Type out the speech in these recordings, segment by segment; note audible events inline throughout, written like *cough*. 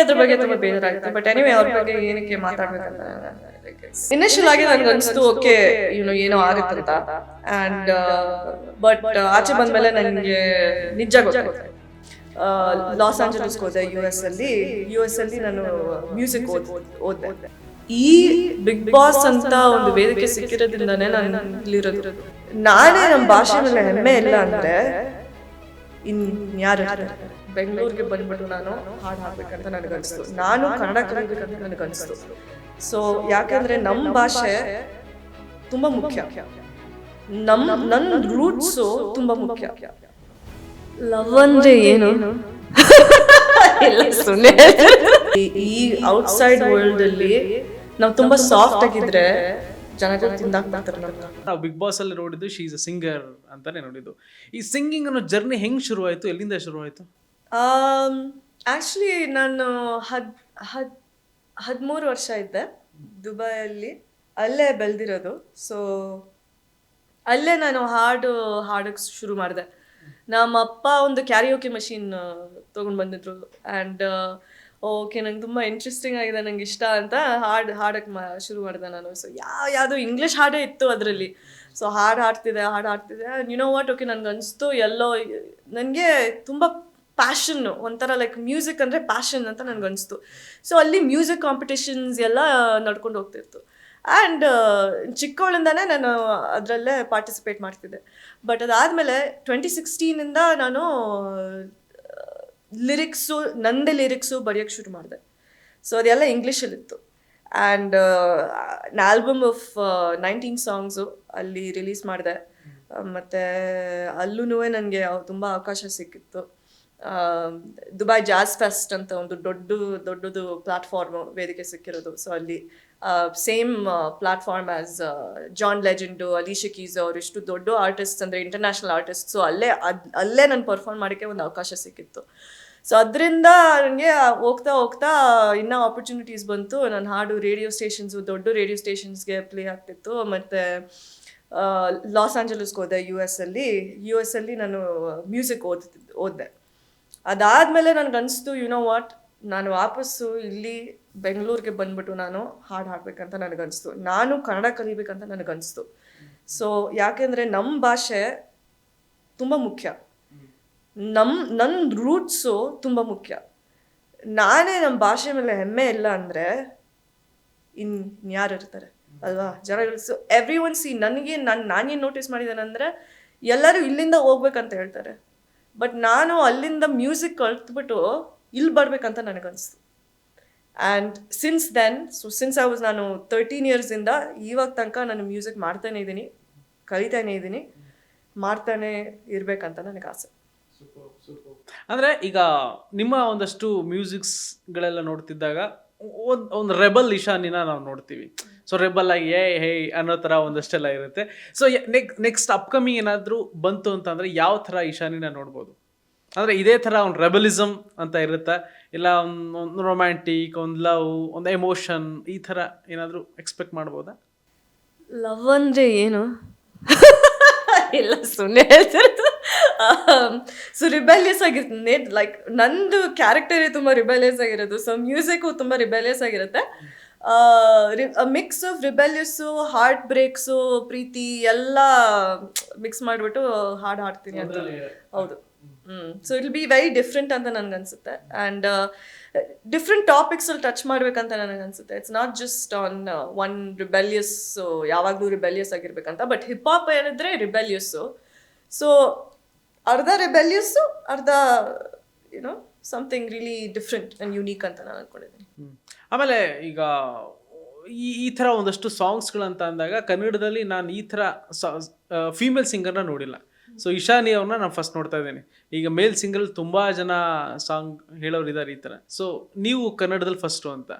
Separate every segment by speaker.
Speaker 1: ಅದ್ರ ಬಗ್ಗೆ ತುಂಬಾ ಬೇಜಾರಾಗುತ್ತೆ. ಬಟ್ ಎನಿವೆ ಅವ್ರ ಬಗ್ಗೆ ಏನಕ್ಕೆ ಮಾತಾಡ್ಬೇಕಂತ ಇನಿಷಿಯಲ್ ಆಗಿ ನನ್ಗೆ ಅನ್ಸ್ತು ಓಕೆ ಇವ್ನು ಏನೋ ಆಗುತ್ತಂತ ಅಂಡ್ ಬಟ್ ಆಚೆ ಬಂದ್ಮೇಲೆ ನನಗೆ ನಿಜ ಗೊತ್ತಾಗುತ್ತೆ ಲಾಸ್ ಆಂಜಲಸ್ಗೆ ಹೋದೆ ಯು ಎಸ್ ಅಲ್ಲಿ. ಯು ಎಸ್ ಅಲ್ಲಿ ನಾನು ಮ್ಯೂಸಿಕ್ ಓದ್ ಈ ಬಿಗ್ ಬಾಸ್ ಅಂತ ಒಂದು ವೇದಿಕೆ ಸಿಕ್ಕಿರೋದ್ರಿಂದಾನೇ ನಾನು ಇಲ್ಲಿರೋದು ನಾನೇ ನಮ್ಮ ಭಾಷೆ ಮೇಲೆ ಹೆಮ್ಮೆ ಇಲ್ಲ ಅಂದ್ರೆ ಇನ್ ಯಾರು? ಬೆಂಗಳೂರಿಗೆ ಬಂದ್ಬಿಟ್ಟು ನಾನು ಹಾಡು ಹಾಡ್ಬೇಕಂತ ನನಗನ್ಸ್ತು ನಾನು ಕನ್ನಡ ಕಲಿಬೇಕಂತ ನನಗನ್ಸ್ತು ಸೊ ಯಾಕಂದ್ರೆ ನಮ್ಮ ಭಾಷೆ ತುಂಬಾ ಮುಖ್ಯ. ನಮ್ ನನ್ನ ರೂಟ್ಸು ತುಂಬಾ ಮುಖ್ಯ. ಲವ್ ಅಂದ್ರೆ ಏನು? *laughs* ಈ ಔಟ್ಸೈಡ್ ವರ್ಲ್ಡ್ ಅಲ್ಲಿ ನಾವು ತುಂಬಾ ಸಾಫ್ಟ್ ಆಗಿದ್ರೆ ಜನಗಳು ತಿಂದಾಕ್ಬಿಡ್ತಾರೆ ನಮ್ನ
Speaker 2: ನಾವು ಬಿಗ್ ಬಾಸ್ ಅಲ್ಲಿ ನೋಡಿದ್ದು ಶಿ ಇಸ್ ಅ ಸಿಂಗರ್ ಅಂತಾನೆ ನೋಡಿದ್ದು. ಈ ಸಿಂಗಿಂಗ್ ಅನ್ನೋ ಜರ್ನಿ ಹೆಂಗ್ ಶುರು ಆಯ್ತು ಎಲ್ಲಿಂದ ಶುರು ಆಯ್ತು
Speaker 1: ಆ್ಯಕ್ಚುಲಿ ನಾನು ಹದ್ ಹದ್ ಹದಿಮೂರು ವರ್ಷ ಇದ್ದೆ ದುಬೈಯಲ್ಲಿ. ಅಲ್ಲೇ ಬೆಳೆದಿರೋದು. ಸೊ ಅಲ್ಲೇ ನಾನು ಹಾಡು ಹಾಡಕ್ಕೆ ಶುರು ಮಾಡಿದೆ. ನಮ್ಮ ಅಪ್ಪ ಒಂದು ಕ್ಯಾರಿಯೋಕೆ ಮಷೀನ್ ತೊಗೊಂಡು ಬಂದಿದ್ರು. ಆ್ಯಂಡ್ ಓಕೆ ನಂಗೆ ತುಂಬ ಇಂಟ್ರೆಸ್ಟಿಂಗ್ ಆಗಿದೆ, ನಂಗೆ ಇಷ್ಟ ಅಂತ ಹಾಡು ಹಾಡಕ್ಕೆ ಮಾ, ಶುರು ಮಾಡಿದೆ ನಾನು. ಸೊ ಯಾವ, ಯಾವುದು ಇಂಗ್ಲೀಷ್ ಹಾಡೇ ಇತ್ತು ಅದರಲ್ಲಿ. ಸೊ ಹಾಡು ಹಾಡ್ತಿದೆ ಹಾಡು ಹಾಡ್ತಿದೆ. ಯು ನೋ ವಾಟ್ ಓಕೆ ನನಗೆ ಅನಿಸ್ತು ಎಲ್ಲೋ ನನಗೆ ತುಂಬ ಪ್ಯಾಷನ್ನು ಒಂಥರ ಲೈಕ್ ಮ್ಯೂಸಿಕ್ ಅಂದರೆ ಪ್ಯಾಷನ್ ಅಂತ ನನಗೆ ಅನಿಸ್ತು. ಸೊ ಅಲ್ಲಿ ಮ್ಯೂಸಿಕ್ ಕಾಂಪಿಟೇಷನ್ಸ್ ಎಲ್ಲ ನಡ್ಕೊಂಡು ಹೋಗ್ತಿತ್ತು. ಆ್ಯಂಡ್ ಚಿಕ್ಕವಳಿಂದನೇ ನಾನು ಅದರಲ್ಲೇ ಪಾರ್ಟಿಸಿಪೇಟ್ ಮಾಡ್ತಿದ್ದೆ. ಬಟ್ ಅದಾದಮೇಲೆ ಟ್ವೆಂಟಿ ಸಿಕ್ಸ್ಟೀನಿಂದ ನಾನು ಲಿರಿಕ್ಸು ನಂದೇ ಲಿರಿಕ್ಸು ಬರೆಯೋಕ್ಕೆ ಶುರು ಮಾಡಿದೆ. ಸೊ ಅದೆಲ್ಲ ಇಂಗ್ಲೀಷಲ್ಲಿತ್ತು and album of nineteen songs ಅಲ್ಲಿ ರಿಲೀಸ್ ಮಾಡಿದೆ. ಮತ್ತು ಅಲ್ಲೂ ನನಗೆ ತುಂಬ ಅವಕಾಶ ಸಿಕ್ಕಿತ್ತು. ದುಬೈ ಜಾಸ್ ಫೆಸ್ಟ್ ಅಂತ ಒಂದು ದೊಡ್ಡ, ದೊಡ್ಡದು ಪ್ಲಾಟ್ಫಾರ್ಮ್ ವೇದಿಕೆ ಸಿಕ್ಕಿರೋದು. ಸೊ ಅಲ್ಲಿ same platform as John Legend Alicia Keys ಅವರು ಇಷ್ಟು ದೊಡ್ಡ ಆರ್ಟಿಸ್ಟ್ ಅಂದರೆ ಇಂಟರ್ನ್ಯಾಷನಲ್ ಆರ್ಟಿಸ್ಟ್ ಸೊ ಅಲ್ಲೇ, ಅದು, ಅಲ್ಲೇ ನಾನು ಪರ್ಫಾರ್ಮ್ ಮಾಡೋಕ್ಕೆ ಒಂದು ಅವಕಾಶ ಸಿಕ್ಕಿತ್ತು. ಸೊ ಅದರಿಂದ ನನಗೆ ಹೋಗ್ತಾ ಹೋಗ್ತಾ, ಇನ್ನೂ ಆಪರ್ಚುನಿಟೀಸ್ ಬಂತು. ನನ್ನ ಹಾಡು ರೇಡಿಯೋ ಸ್ಟೇಷನ್ಸು ದೊಡ್ಡ ರೇಡಿಯೋ ಸ್ಟೇಷನ್ಸ್ಗೆ ಪ್ಲೇ ಆಗ್ತಿತ್ತು. ಮತ್ತು ಲಾಸ್ ಆಂಜಲಸ್ಗೆ ಹೋದೆ ಯು ಎಸ್ ಅಲ್ಲಿ. ಯು ಎಸ್ ಅಲ್ಲಿ ನಾನು ಮ್ಯೂಸಿಕ್ ಓದ್ತಿದ್ದೆ, ಓದಿದೆ. ಅದಾದಮೇಲೆ ನನಗೆ ಅನಿಸ್ತು ಯು ನೋ ವಾಟ್ ನಾನು ವಾಪಸ್ಸು ಇಲ್ಲಿ ಬೆಂಗಳೂರಿಗೆ ಬಂದ್ಬಿಟ್ಟು ನಾನು ಹಾಡು ಹಾಡ್ಬೇಕಂತ ನನಗನ್ನಿಸ್ತು ನಾನು ಕನ್ನಡ ಕಲಿಬೇಕಂತ ನನಗನ್ನಿಸ್ತು ಸೊ ಯಾಕೆಂದರೆ ನಮ್ಮ ಭಾಷೆ ತುಂಬ ಮುಖ್ಯ. ನಮ್ಮ ನನ್ನ ರೂಟ್ಸು ತುಂಬ ಮುಖ್ಯ. ನಾನೇ ನಮ್ಮ ಭಾಷೆ ಮೇಲೆ ಹೆಮ್ಮೆ ಇಲ್ಲ ಅಂದರೆ ಇನ್ ಯಾರು ಇರ್ತಾರೆ, ಅಲ್ವಾ? ಜನಗಳು ಸೊ ಎವ್ರಿ ಒನ್ ಸಿ ನನಗೆ ನಾನು ನಾನೇನು ನೋಟಿಸ್ ಮಾಡಿದ್ದೇನೆ ಎಲ್ಲರೂ ಇಲ್ಲಿಂದ ಹೋಗ್ಬೇಕಂತ ಹೇಳ್ತಾರೆ. ಬಟ್ ನಾನು ಅಲ್ಲಿಂದ ಮ್ಯೂಸಿಕ್ ಕಲ್ತ್ಬಿಟ್ಟು ಇಲ್ಲಿ ಬರಬೇಕಂತ ನನಗನ್ನಿಸ್ತು and since then so since I was ನಾನು ತರ್ಟೀನ್ ಇಯರ್ಸಿಂದ ಇವಾಗ ತನಕ ನಾನು ಮ್ಯೂಸಿಕ್ ಮಾಡ್ತಾನೆ ಇದ್ದೀನಿ, ಕಲಿತಾನೆ ಇದ್ದೀನಿ, ಮಾಡ್ತಾನೆ ಇರಬೇಕಂತ ನನಗೆ ಆಸೆ.
Speaker 2: ಅಂದರೆ ಈಗ ನಿಮ್ಮ ಒಂದಷ್ಟು ಮ್ಯೂಸಿಕ್ಸ್ಗಳೆಲ್ಲ ನೋಡ್ತಿದ್ದಾಗ ಒಂದು ಒಂದು ರೆಬಲ್ ಇಶಾನಿನ ನಾವು ನೋಡ್ತೀವಿ. ಸೊ ರೆಬಲ್ ಆಗಿ, ಏ, ಹೇ, ಅನ್ನೋ ಥರ ಒಂದಷ್ಟೆಲ್ಲ ಇರುತ್ತೆ. ಸೊ ನೆಕ್ಸ್ಟ್ ಅಪ್ಕಮಿಂಗ್ ಏನಾದರೂ ಬಂತು ಅಂತಂದರೆ ಯಾವ ಥರ ಇಶಾನಿನ ನೋಡ್ಬೋದು? ಅಂದರೆ ಇದೇ ಥರ ಒಂದು ರೆಬಲಿಸಮ್ ಅಂತ ಇರುತ್ತಾ? ಇಲ್ಲ ಒಂದು ರೊಮ್ಯಾಂಟಿಕ್ ಒಂದು ಲವ್ ಒಂದು ಎಮೋಷನ್ ಈ ಥರ ಏನಾದರೂ ಎಕ್ಸ್ಪೆಕ್ಟ್ ಮಾಡ್ಬೋದಾ?
Speaker 1: ಲವ್ ಅಂದರೆ ಏನು? *laughs* ಇಲ್ಲ ಸುಮ್ಮನೆ ಸೊ ರಿಬೆಲಿಯಸ್ ಆಗಿರ್ತದೆ ಲೈಕ್ ನಂದು ಕ್ಯಾರೆಕ್ಟರೇ ತುಂಬ ರಿಬೆಲಿಯಸ್ ಆಗಿರೋದು. ಸೊ ಮ್ಯೂಸಿಕ್ಕು ತುಂಬ ರಿಬೆಲಿಯಸ್ ಆಗಿರುತ್ತೆ. Mix of rebellious heart breaks ಪ್ರೀತಿ ಎಲ್ಲ ಮಿಕ್ಸ್ ಮಾಡಿಬಿಟ್ಟು ಹಾಡು ಹಾಡ್ತೀನಿ ಅಂತ. ಹೌದು. ಹ್ಮ್. So I'll be very different ಅಂತ ನನ್ಗೆ ಅನ್ಸುತ್ತೆ ಆ್ಯಂಡ್ ಡಿಫ್ರೆಂಟ್ ಟಾಪಿಕ್ಸಲ್ಲಿ ಟಚ್ ಮಾಡ್ಬೇಕಂತ ನನಗೆ ಅನ್ಸುತ್ತೆ it's not just on one rebellious ಯಾವಾಗಲೂ ರಿಬೆಲಿಯಸ್ ಆಗಿರ್ಬೇಕಂತ. ಬಟ್ ಹಿಪ್ ಹಾಪ್ ಏನಿದ್ರೆ ರಿಬೆಲಿಯಸ್ಸು ಸೊ ಅರ್ಧ ರಿಬೆಲಿಯಸ್ಸು ಅರ್ಧ you know something really different and unique ಅಂತ ನಾನು ಅನ್ಕೊಂಡಿದ್ದೀನಿ.
Speaker 2: ಹ್ಮ್. ಆಮೇಲೆ ಈಗ ಈ ಈ ಥರ ಒಂದಷ್ಟು ಸಾಂಗ್ಸ್ಗಳಂತ ಅಂದಾಗ ಕನ್ನಡದಲ್ಲಿ ನಾನು ಈ ಥರ ಫೀಮೇಲ್ ಸಿಂಗರ್ನ ನೋಡಿಲ್ಲ. ಸೊ ಇಶಾನಿ ಅವ್ರನ್ನ ನಾನು ಫಸ್ಟ್ ನೋಡ್ತಾ ಇದ್ದೀನಿ. ಈಗ ಮೇಲ್ ಸಿಂಗರ್ ತುಂಬ ಜನ ಸಾಂಗ್ ಹೇಳೋರು ಇದ್ದಾರೆ ಈ ಥರ. ಸೊ ನೀವು ಕನ್ನಡದಲ್ಲಿ ಫಸ್ಟು ಅಂತ.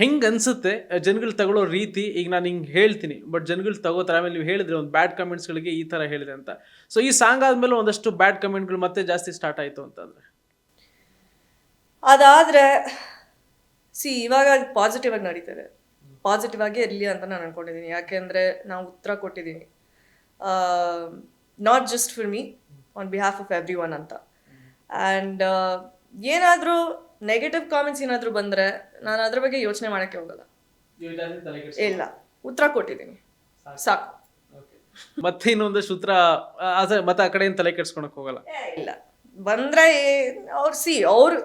Speaker 2: ಹೆಂಗೆ ಅನ್ಸುತ್ತೆ? ಜನಗಳು ತಗೊಳ್ಳೋ ರೀತಿ ಈಗ ನಾನು ಹಿಂಗೆ ಹೇಳ್ತೀನಿ ಬಟ್ ಜನಗಳು ತಗೋತಾರೆ ಆಮೇಲೆ ನೀವು ಹೇಳಿದ್ರೆ ಒಂದು ಬ್ಯಾಡ್ ಕಮೆಂಟ್ಸ್ಗಳಿಗೆ ಈ ಥರ ಹೇಳಿದೆ ಅಂತ. ಸೊ ಈ ಸಾಂಗ್ ಆದಮೇಲೆ ಒಂದಷ್ಟು ಬ್ಯಾಡ್ ಕಮೆಂಟ್ಗಳು ಮತ್ತೆ ಜಾಸ್ತಿ ಸ್ಟಾರ್ಟ್ ಆಯಿತು ಅಂತಂದರೆ?
Speaker 1: ಅದಾದರೆ ಸಿ ಇವಾಗ ಪಾಸಿಟಿವ್ ಆಗಿ ನಡೀತಾರೆ ಪಾಸಿಟಿವ್ ಆಗಿ ಇರಲಿ ಅಂತ ನಾನು ಅನ್ಕೊಂಡಿದ್ದೀನಿ ಯಾಕೆಂದರೆ ನಾವು ಉತ್ತರ ಕೊಟ್ಟಿದ್ದೀನಿ not just for me on behalf of everyone ಅಂತ. ಆ್ಯಂಡ್ ಏನಾದರೂ ನೆಗೆಟಿವ್ ಕಾಮೆಂಟ್ಸ್ ಏನಾದರೂ ಬಂದರೆ ನಾನು ಅದ್ರ ಬಗ್ಗೆ ಯೋಚನೆ ಮಾಡೋಕ್ಕೆ ಹೋಗಲ್ಲ. ಇಲ್ಲ. ಉತ್ತರ ಕೊಟ್ಟಿದ್ದೀನಿ. ಸಾಕು.
Speaker 2: ಮತ್ತೆ ಇನ್ನೊಂದಷ್ಟು ಉತ್ತರ ಆ, ಮತ್ತೆ ಆ ಕಡೆಯಿಂದ ತಲೆ ಕೆಡ್ಸ್ಕೊಳಕ್ ಹೋಗಲ್ಲ.
Speaker 1: ಇಲ್ಲ. ಬಂದ್ರೆ ಅವ್ರು ಸಿ ಅವ್ರು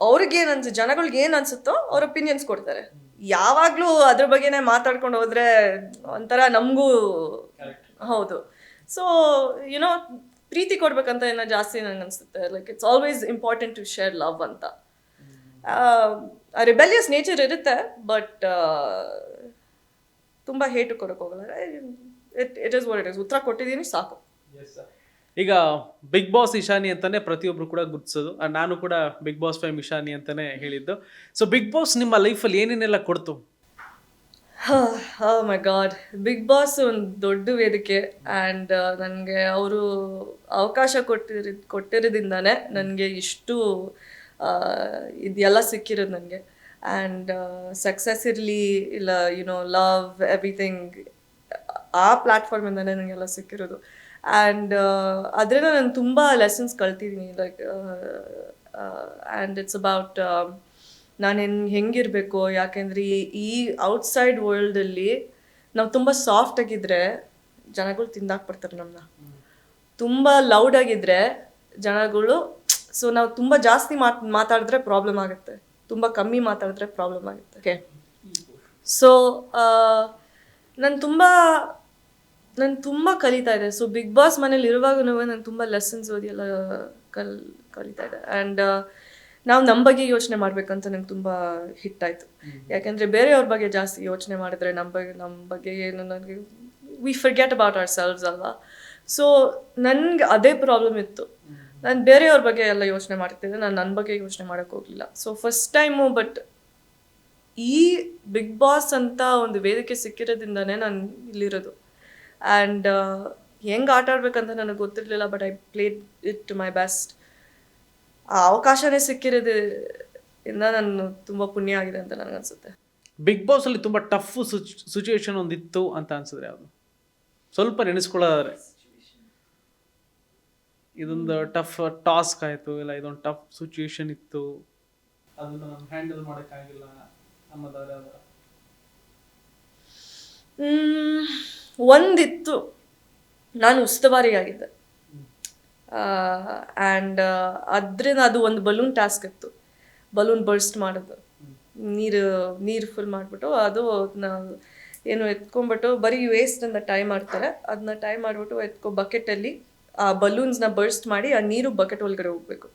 Speaker 1: ಅವ್ರಿಗೇನು ಅನ್ಸುತ್ತೆ ಜನಗಳಿಗೆ ಏನ್ ಅನ್ಸುತ್ತೋ ಅವ್ರ ಒಪಿನಿಯನ್ಸ್ ಕೊಡ್ತಾರೆ. ಯಾವಾಗಲೂ ಅದ್ರ ಬಗ್ಗೆನೇ ಮಾತಾಡ್ಕೊಂಡು ಹೋದ್ರೆ ಒಂಥರ ನಮಗೂ ಹೌದು. ಸೊ ಯುನೋ ಪ್ರೀತಿ ಕೊಡ್ಬೇಕಂತ ಏನೋ ಜಾಸ್ತಿ ನಂಗೆ ಅನಿಸುತ್ತೆ. Like it's always important to share love ಅಂತ. ರಿಬೆಲಿಯಸ್ ನೇಚರ್ ಇರುತ್ತೆ ಬಟ್ ತುಂಬ ಹೇಟು ಕೊಡಕ್ಕೆ ಹೋಗಲ್ಲ. It it is what it is ಉತ್ತರ ಕೊಟ್ಟಿದ್ದೀನಿ ಸಾಕು.
Speaker 2: ಈಗ ಬಿಗ್ ಬಾಸ್ ಇಶಾನಿ ಅಂತಾನೆ ಪ್ರತಿಯೊಬ್ರು ಕೂಡ ಗುರ್ತಿಸೋದು. ನಾನು ಕೂಡ ಬಿಗ್ ಬಾಸ್ ಫೈಮ್ ಇಶಾನಿ ಅಂತಾನೆ ಹೇಳಿದ್ದು. ಸೊ ಬಿಗ್ ಬಾಸ್ ನಿಮ್ಮ ಲೈಫಲ್ಲಿ ಏನೇನೆಲ್ಲ ಕೊಡ್ತು?
Speaker 1: ಮೈ ಗಾಡ್ ಬಿಗ್ ಬಾಸ್ ಒಂದು ದೊಡ್ಡ ವೇದಿಕೆ ಆ್ಯಂಡ್ ನನಗೆ ಅವರು ಅವಕಾಶ ಕೊಟ್ಟಿರಿ ಕೊಟ್ಟಿರೋದ್ರಿಂದಾನೇ ನನಗೆ ಇಷ್ಟು ಇದೆಲ್ಲ ಸಿಕ್ಕಿರೋದು ನನಗೆ. ಆ್ಯಂಡ್ ಸಕ್ಸಸ್ ಇರಲಿ, ಇಲ್ಲ ಯುನೋ ಲವ್ ಎವ್ರಿಥಿಂಗ್ ಆ ಪ್ಲ್ಯಾಟ್ಫಾರ್ಮಿಂದಲೇ ನನಗೆಲ್ಲ ಸಿಕ್ಕಿರೋದು. ಆ್ಯಂಡ್ ಅದರಿಂದ ನಾನು ತುಂಬ ಲೆಸನ್ಸ್ ಕಲ್ತಿದ್ದೀನಿ ಲೈಕ್ ಆ್ಯಂಡ್ ಇಟ್ಸ್ ಅಬೌಟ್ ನಾನು ಹೆಂಗ್ ಹೆಂಗಿರಬೇಕು? ಯಾಕೆಂದ್ರೆ ಈ ಈ ಔಟ್ಸೈಡ್ ವರ್ಲ್ಡಲ್ಲಿ ನಾವು ತುಂಬ ಸಾಫ್ಟ್ ಆಗಿದ್ರೆ ಜನಗಳು ತಿಂದಾಕ್ಬಿಡ್ತಾರೆ ನಮ್ಮನ್ನ ತುಂಬ ಲೌಡ್ ಆಗಿದ್ರೆ ಜನಗಳು ಸೊ ನಾವು ತುಂಬ ಜಾಸ್ತಿ ಮಾತ್ ಮಾತಾಡಿದ್ರೆ ಪ್ರಾಬ್ಲಮ್ ಆಗುತ್ತೆ. ತುಂಬ ಕಮ್ಮಿ ಮಾತಾಡಿದ್ರೆ ಪ್ರಾಬ್ಲಮ್ ಆಗುತ್ತೆ. ಓಕೆ ಸೊ ನಾನು ತುಂಬ ನಾನು ತುಂಬ ಕಲಿತಾ ಇದೆ ಸೊ ಬಿಗ್ ಬಾಸ್ ಮನೇಲಿ ಇರುವಾಗೂ ನಾನು ತುಂಬ ಲೆಸನ್ಸ್ ಓದಿ ಎಲ್ಲ ಕಲ್ ಕಲಿತಾ ಇದೆ ಆ್ಯಂಡ್ ನಾವು ನಮ್ಮ ಬಗ್ಗೆ ಯೋಚನೆ ಮಾಡ್ಬೇಕಂತ ನಂಗೆ ತುಂಬ ಹಿಟ್ಟಾಯಿತು. ಯಾಕೆಂದರೆ ಬೇರೆಯವ್ರ ಬಗ್ಗೆ ಜಾಸ್ತಿ ಯೋಚನೆ ಮಾಡಿದ್ರೆ ನಮ್ಮ ಬಗ್ಗೆ ನಮ್ಮ ಬಗ್ಗೆ ಏನು ನನಗೆ we forget about ourselves ಅಲ್ವಾ? ಸೊ ನನಗೆ ಅದೇ ಪ್ರಾಬ್ಲಮ್ ಇತ್ತು. ನಾನು ಬೇರೆಯವ್ರ ಬಗ್ಗೆ ಎಲ್ಲ ಯೋಚನೆ ಮಾಡ್ತಿದ್ದೆ. ನಾನು ನನ್ನ ಬಗ್ಗೆ ಯೋಚನೆ ಮಾಡೋಕ್ಕೆ ಹೋಗಲಿಲ್ಲ. ಸೊ ಫಸ್ಟ್ ಟೈಮು ಬಟ್ ಈ ಬಿಗ್ ಬಾಸ್ ಅಂತ ಒಂದು ವೇದಿಕೆ ಸಿಕ್ಕಿರೋದ್ರಿಂದನೇ ನಾನು ಇಲ್ಲಿರೋದು. ಆ್ಯಂಡ್ ಹೆಂಗೆ ಆಟ ಆಡ್ಬೇಕಂತ ನನಗೆ ಗೊತ್ತಿರಲಿಲ್ಲ but I played it to my best ಆ ಅವಕಾಶನೇ ಸಿಕ್ಕಿರೋದು ಇಂದ ನಾನು ತುಂಬ ಪುಣ್ಯ ಆಗಿದೆ ಅಂತ ನನಗನ್ಸುತ್ತೆ
Speaker 2: ಬಿಗ್ ಬಾಸ್ ಅಲ್ಲಿ ತುಂಬಾ ಟಫ್ ಸಿಚುವೇಶನ್ ಒಂದಿತ್ತು ಅಂತ ಅನ್ಸಿದ್ರೆ ಯಾವುದು? ಸ್ವಲ್ಪ ನೆನೆಸ್ಕೊಳ್ಳೋದಾದ್ರೆ. ಇದೊಂದು ಟಫ್ ಟಾಸ್ಕ್ ಆಯಿತು ಇಲ್ಲ ಇದೊಂದು ಟಫ್ ಸಿಚುವೇಶನ್ ಇತ್ತು. ಅದನ್ನ ಹ್ಯಾಂಡಲ್ ಮಾಡೋಕ್ಕಾಗಿಲ್ಲ ಅನ್ನೋದಾದ್ರೆ
Speaker 1: ಒಂದಿತ್ತು. ನಾನು ಉಸ್ತುವಾರಿಯಾಗಿದ್ದೆ. ಆ್ಯಂಡ್ ಅದರಿಂದ ಅದು ಒಂದು ಬಲೂನ್ ಟಾಸ್ಕ್ ಇತ್ತು. ಬಲೂನ್ ಬರ್ಸ್ಟ್ ಮಾಡೋದು. ನೀರು ನೀರು ಫುಲ್ ಮಾಡಿಬಿಟ್ಟು ಅದು ಏನು ಎತ್ಕೊಂಡ್ಬಿಟ್ಟು ಬರೀ ವೇಸ್ಟನ್ನು ಟೈ ಮಾಡ್ತಾರೆ. ಅದನ್ನ ಟೈ ಮಾಡಿಬಿಟ್ಟು ಎತ್ಕೊ ಬಕೆಟಲ್ಲಿ ಆ ಬಲೂನ್ಸ್ನ ಬರ್ಸ್ಟ್ ಮಾಡಿ ಆ ನೀರು ಬಕೆಟ್ ಒಳಗಡೆ ಹೋಗಬೇಕು.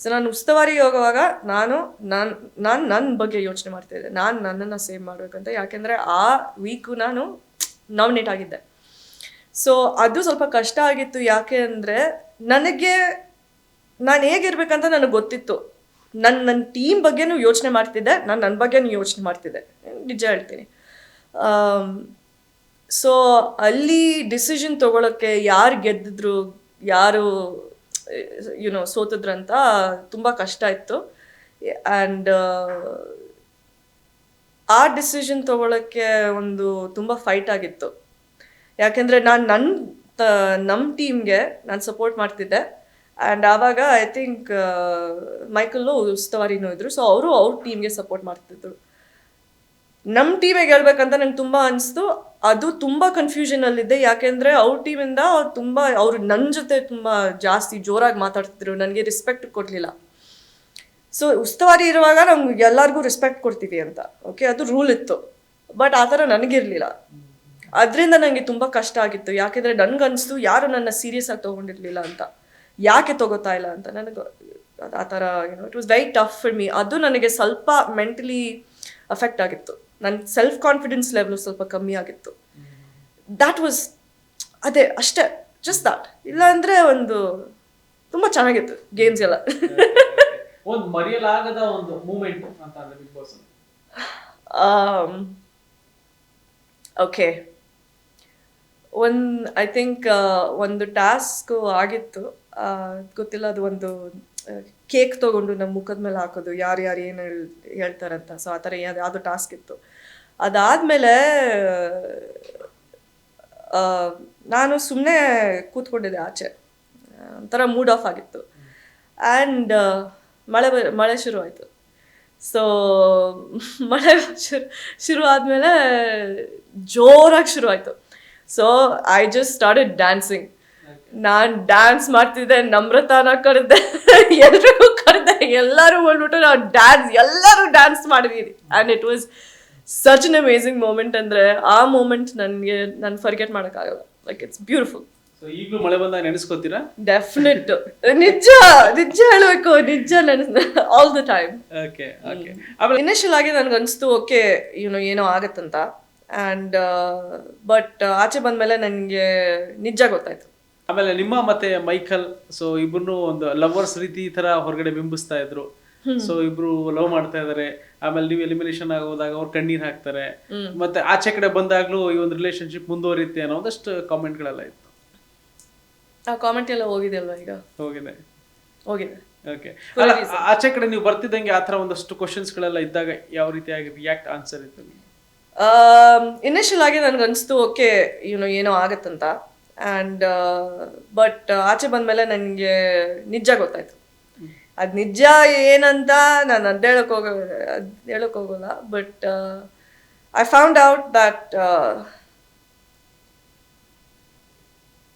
Speaker 1: ಸೊ ನಾನು ಉಸ್ತುವಾರಿ ಹೋಗುವಾಗ ನಾನು ನಾನು ನಾನು ನನ್ನ ಬಗ್ಗೆ ಯೋಚನೆ ಮಾಡ್ತಿದ್ದೆ ನಾನು ನನ್ನನ್ನು ಸೇವ್ ಮಾಡಬೇಕಂತ. ಯಾಕೆಂದರೆ ಆ ವೀಕು ನಾನು ನಾಮಿನೇಟ್ ಆಗಿದ್ದೆ. ಸೊ ಅದು ಸ್ವಲ್ಪ ಕಷ್ಟ ಆಗಿತ್ತು. ಯಾಕೆ ಅಂದರೆ ನನಗೆ, ನಾನು ಹೇಗಿರ್ಬೇಕಂತ ನನಗೆ ಗೊತ್ತಿತ್ತು. ನನ್ನ ನನ್ನ ಟೀಮ್ ಬಗ್ಗೆನೂ ಯೋಚನೆ ಮಾಡ್ತಿದ್ದೆ, ನಾನು ನನ್ನ ಬಗ್ಗೆನೂ ಯೋಚನೆ ಮಾಡ್ತಿದ್ದೆ. ನಿಜ ಹೇಳ್ತೀನಿ. ಸೊ ಅಲ್ಲಿ ಡಿಸಿಷನ್ ತೊಗೊಳಕ್ಕೆ ಯಾರು ಗೆದ್ದಿದ್ರು, ಯಾರು ಯುನೋ ಸೋತಿದ್ರಂತ ತುಂಬ ಕಷ್ಟ ಇತ್ತು. ಆ್ಯಂಡ್ ಆ ಡಿಸಿಷನ್ ತೊಗೊಳಕ್ಕೆ ಒಂದು ತುಂಬ ಫೈಟ್ ಆಗಿತ್ತು. ಯಾಕೆಂದರೆ ನಾನು ನನ್ನ ನಮ್ಮ ಟೀಮ್ಗೆ ನಾನು ಸಪೋರ್ಟ್ ಮಾಡ್ತಿದ್ದೆ. ಆ್ಯಂಡ್ ಆವಾಗ ಐ ಥಿಂಕ್ ಮೈಕಲ್ಲು ಉಸ್ತವಾರಿನೂ ಇದ್ರು. ಸೊ ಅವರು ಅವ್ರ ಟೀಮ್ಗೆ ಸಪೋರ್ಟ್ ಮಾಡ್ತಿದ್ರು. ನಮ್ಮ ಟೀಮಿಗೆ ಹೇಳ್ಬೇಕಂತ ನಂಗೆ ತುಂಬ ಅನಿಸ್ತು. ಅದು ತುಂಬ ಕನ್ಫ್ಯೂಷನಲ್ಲಿದ್ದೆ ಯಾಕೆಂದರೆ ಅವ್ರ ಟೀಮಿಂದ ತುಂಬ ಅವರು ನನ್ನ ಜೊತೆ ತುಂಬ ಜಾಸ್ತಿ ಜೋರಾಗಿ ಮಾತಾಡ್ತಿದ್ರು. ನನಗೆ ರೆಸ್ಪೆಕ್ಟ್ ಕೊಡಲಿಲ್ಲ. ಸೊ ಉಸ್ತುವಾರಿ ಇರುವಾಗ ನಮ್ಗೆ ಎಲ್ಲರಿಗೂ ರೆಸ್ಪೆಕ್ಟ್ ಕೊಡ್ತೀವಿ ಅಂತ. ಓಕೆ ಅದು ರೂಲ್ ಇತ್ತು. ಬಟ್ ಆ ಥರ ನನಗಿರಲಿಲ್ಲ. ಅದರಿಂದ ನನಗೆ ತುಂಬ ಕಷ್ಟ ಆಗಿತ್ತು. ಯಾಕೆಂದರೆ ನನಗನ್ನಿಸ್ತು ಯಾರು ನನ್ನ ಸೀರಿಯಸ್ ಆಗಿ ತೊಗೊಂಡಿರಲಿಲ್ಲ ಅಂತ. ಯಾಕೆ ತಗೋತಾ ಇಲ್ಲ ಅಂತ? ನನಗೆ ಆ ಥರ ಏನೋ it was very tough for me ಅದು ನನಗೆ ಸ್ವಲ್ಪ ಮೆಂಟಲಿ ಅಫೆಕ್ಟ್ ಆಗಿತ್ತು. ನನ್ನ ಸೆಲ್ಫ್ ಕಾನ್ಫಿಡೆನ್ಸ್ ಲೆವೆಲ್ ಸ್ವಲ್ಪ ಕಮ್ಮಿ ಆಗಿತ್ತು. ದ್ಯಾಟ್ ವಾಸ್ ಅದೇ ಅಷ್ಟೇ ಜಸ್ಟ್ ದಾಟ್ ಇಲ್ಲ ಅಂದರೆ ಒಂದು ತುಂಬ ಚೆನ್ನಾಗಿತ್ತು ಗೇಮ್ಸ್ ಎಲ್ಲ. *laughs*
Speaker 2: ಒಂದು ಮರೆಯಲಾಗದ ಒಂದು ಮೂಮೆಂಟ್ ಅಂತ ಅಂದ್ರೆ ಬಿಗ್ ಬಾಸ್
Speaker 1: ಓಕೆ ಒಂದು ಐ ಥಿಂಕ್ ಒಂದು ಟಾಸ್ಕ್ ಆಗಿತ್ತು. ಗೊತ್ತಿಲ್ಲ, ಅದು ಒಂದು ಕೇಕ್ ತೊಗೊಂಡು ನಮ್ಮ ಮುಖದ ಮೇಲೆ ಹಾಕೋದು, ಯಾರು ಯಾರು ಏನು ಹೇಳ್ತಾರಂತ. ಸೊ ಆ ಥರ ಯಾವ್ದು ಯಾವುದೋ ಟಾಸ್ಕ್ ಇತ್ತು. ಅದಾದಮೇಲೆ ನಾನು ಸುಮ್ಮನೆ ಕೂತ್ಕೊಂಡಿದ್ದೆ ಆಚೆ. ಒಂಥರ ಮೂಡ್ ಆಫ್ ಆಗಿತ್ತು. ಆ್ಯಂಡ್ ಮಳೆ ಮಳೆ ಶುರು ಆಯಿತು. ಸೊ *laughs* ಮಳೆ ಶುರು ಶುರು ಆದಮೇಲೆ ಜೋರಾಗಿ ಶುರು ಆಯಿತು. So I just started dancing ನಾನು ಡ್ಯಾನ್ಸ್ ಮಾಡ್ತಿದ್ದೆ ನಮ್ರತಾನ ಕರೆದೆ *laughs* ಎಲ್ರಿಗೂ ಕರೆದೆ ಎಲ್ಲರೂ ಬಂದ್ಬಿಟ್ಟು ನಾವು ಡ್ಯಾನ್ಸ್ ಎಲ್ಲರೂ ಡ್ಯಾನ್ಸ್ ಮಾಡಿದೀನಿ. And it was such an amazing moment ಅಂದರೆ ಆ ಮೂಮೆಂಟ್ ನನಗೆ ನಾನು ಫರ್ಗೆಟ್ ಮಾಡೋಕ್ಕಾಗಲ್ಲ. ಲೈಕ್ ಇಟ್ಸ್ ಬ್ಯೂಟಿಫುಲ್
Speaker 2: ಈಗಲೂ ಮಳೆ ಬಂದಾಗ ನೆನೆಸ್ಕೋತೀರಾ?
Speaker 1: ಡೆಫಿನೆಟ್ ನಿಜ ನಿಜ ಹೇಳಬೇಕು ನಿಜ ನನ್ನ all the time
Speaker 2: okay okay ಆಮೇಲೆ
Speaker 1: ಇನಿಷಿಯಲ್ ಆಗಿ ನನ್ಗೆ ಅನಿಸ್ತು ಓಕೆ ಯುನೋ ಏನೋ ಆಗತ್ತಂತ. ಆ್ಯಂಡ್ ಬಟ್ ಆಚೆ ಬಂದಮೇಲೆ ನನಗೆ ನಿಜ ಗೊತ್ತಾಯ್ತು.
Speaker 2: ಆಮೇಲೆ ನಿಮ್ಮ ಮತ್ತೆ ಮೈಕಲ್ ಸೊ ಇಬ್ಬರು ಒಂದು ಲವರ್ಸ್ ರೀತಿ ಈ ತರ ಹೊರಗಡೆ ಬಿಂಬಿಸ್ತಾ ಇದ್ರು. ಸೊ ಇಬ್ರು ಲವ್ ಮಾಡ್ತಾ ಇದಾರೆ. ಆಮೇಲೆ ನೀವು ಎಲಿಮಿನೇಷನ್ ಆಗೋದಾಗ ಅವ್ರು ಕಣ್ಣೀರ್ ಹಾಕ್ತಾರೆ. ಮತ್ತೆ ಆಚೆ ಕಡೆ ಬಂದಾಗ್ಲೂ ಈ ಒಂದು ರಿಲೇಶನ್ಶಿಪ್ ಮುಂದುವರಿಯುತ್ತೆ ಅನ್ನೋ ಒಂದಷ್ಟು ಕಾಮೆಂಟ್ಗಳೆಲ್ಲ ಇತ್ತು.
Speaker 1: ಆ ಕಾಮೆಂಟ್ ಎಲ್ಲ ಹೋಗಿದೆ ಅಲ್ವಾ ಈಗ?
Speaker 2: ಹೋಗಿದೆ.
Speaker 1: ಹೋಗಿದೆ.
Speaker 2: ಓಕೆ ಅಲ್ಲ ಆಚೆ ಕಡೆ ನೀವು ಬರ್ತಿದ್ದಂಗೆ ಆತರ ಒಂದಷ್ಟು ಒಂದಷ್ಟು ಕ್ವಶನ್ಸ್ಗಳೆಲ್ಲ ಇದ್ದಾಗ ಯಾವ ರೀತಿಯಾಗಿ ರಿಯಾಕ್ಟ್ ಆನ್ಸರ್ ಇತ್ತು ನಿಮ್ಗೆ?
Speaker 1: ಇನಿಷಿಯಲ್ ಆಗಿ ನನಗೆ ಅನಿಸ್ತು ಓಕೆ ಯುನೋ ಏನೋ ಆಗತ್ತಂತ. ಆ್ಯಂಡ್ ಬಟ್ ಆಚೆ ಬಂದಮೇಲೆ ನನಗೆ ನಿಜ ಗೊತ್ತಾಯ್ತು. ಅದು ನಿಜ ಏನಂತ ನಾನು ಅದು ಹೇಳಕ್ ಹೋಗ, ಅದು ಹೇಳಕ್ ಹೋಗಲ್ಲ but I found out that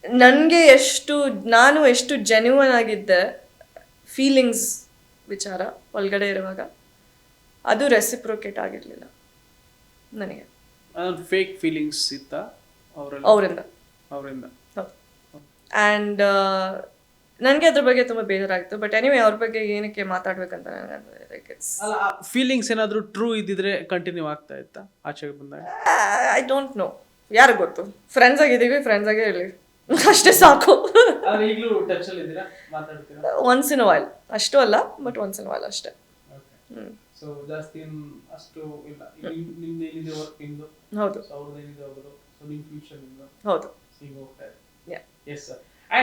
Speaker 1: ನನಗೆ ಎಷ್ಟು, ನಾನು ಎಷ್ಟು ಜೆನ್ಯೂನ್ ಆಗಿದ್ದೆ ಫೀಲಿಂಗ್ಸ್ ವಿಚಾರ ಒಳಗಡೆ ಇರುವಾಗ, ಅದು ರೆಸಿಪ್ರೋಕೇಟ್ ಆಗಿರಲಿಲ್ಲ. ನನಗೆ.
Speaker 2: ಅದೊಂದು ಫೇಕ್ ಫೀಲಿಂಗ್ಸ್ ಇತ್ತ? ಅವರೆಲ್ಲ?
Speaker 1: ಅವರಿಂದ.
Speaker 2: ಅವರಿಂದ.
Speaker 1: ಆ್ಯಂಡ್ ನನಗೆ ಅದ್ರ ಬಗ್ಗೆ ತುಂಬ ಬೇಜಾರಾಗಿತ್ತು ಬಟ್ ಎನಿವೆ ಅವ್ರ ಬಗ್ಗೆ ಏನಕ್ಕೆ ಮಾತಾಡ್ಬೇಕಂತ ನನಗೆ ಲೈಕ್ ಇಟ್ಸ್
Speaker 2: ಫೀಲಿಂಗ್ಸ್ ಏನಾದರೂ ಟ್ರೂ ಇದ್ದಿದ್ರೆ ಕಂಟಿನ್ಯೂ ಆಗ್ತಾ ಇತ್ತಾ ಆಚೆಗೆ ಬಂದಾಗ?
Speaker 1: ಐ ಡೋಂಟ್ ನೋ ಯಾರು ಗೊತ್ತು? ಫ್ರೆಂಡ್ಸ್ ಆಗಿದ್ದೀವಿ ಫ್ರೆಂಡ್ಸ್ ಆಗೇ ಇರಲಿ. ಅಷ್ಟೇ ಸಾಕು. ಒನ್ಸ್ ಇನ್ ವಾಯ್ಲ್ ಅಷ್ಟು ಅಲ್ಲ ಬಟ್ ಒನ್ಸ್ ಇನ್ ವಾಯ್ಲ್ ಅಷ್ಟೇ. ಹ್ಞೂ
Speaker 2: ಸೊ ಜಾಸ್ತಿ ಏನ್ ಅಷ್ಟು ಇಲ್ಲ. ನಿಮ್ದು ಏನಿದೆ ವರ್ಕ್ ನಿಮ್ದು?
Speaker 1: ಹೌದು.
Speaker 2: ಸೊ ಅವ್ರದ್ದು ಏನಿದೆ ಅವ್ರದ್ದು ಸೊ ನಿಮ್ಮ ಫ್ಯೂಚರ್ ನಿಮ್ದು?
Speaker 1: ಹೌದು.
Speaker 2: ಹಿಂಗೆ ಹೋಗ್ತಾ ಇದೆ. Yes sir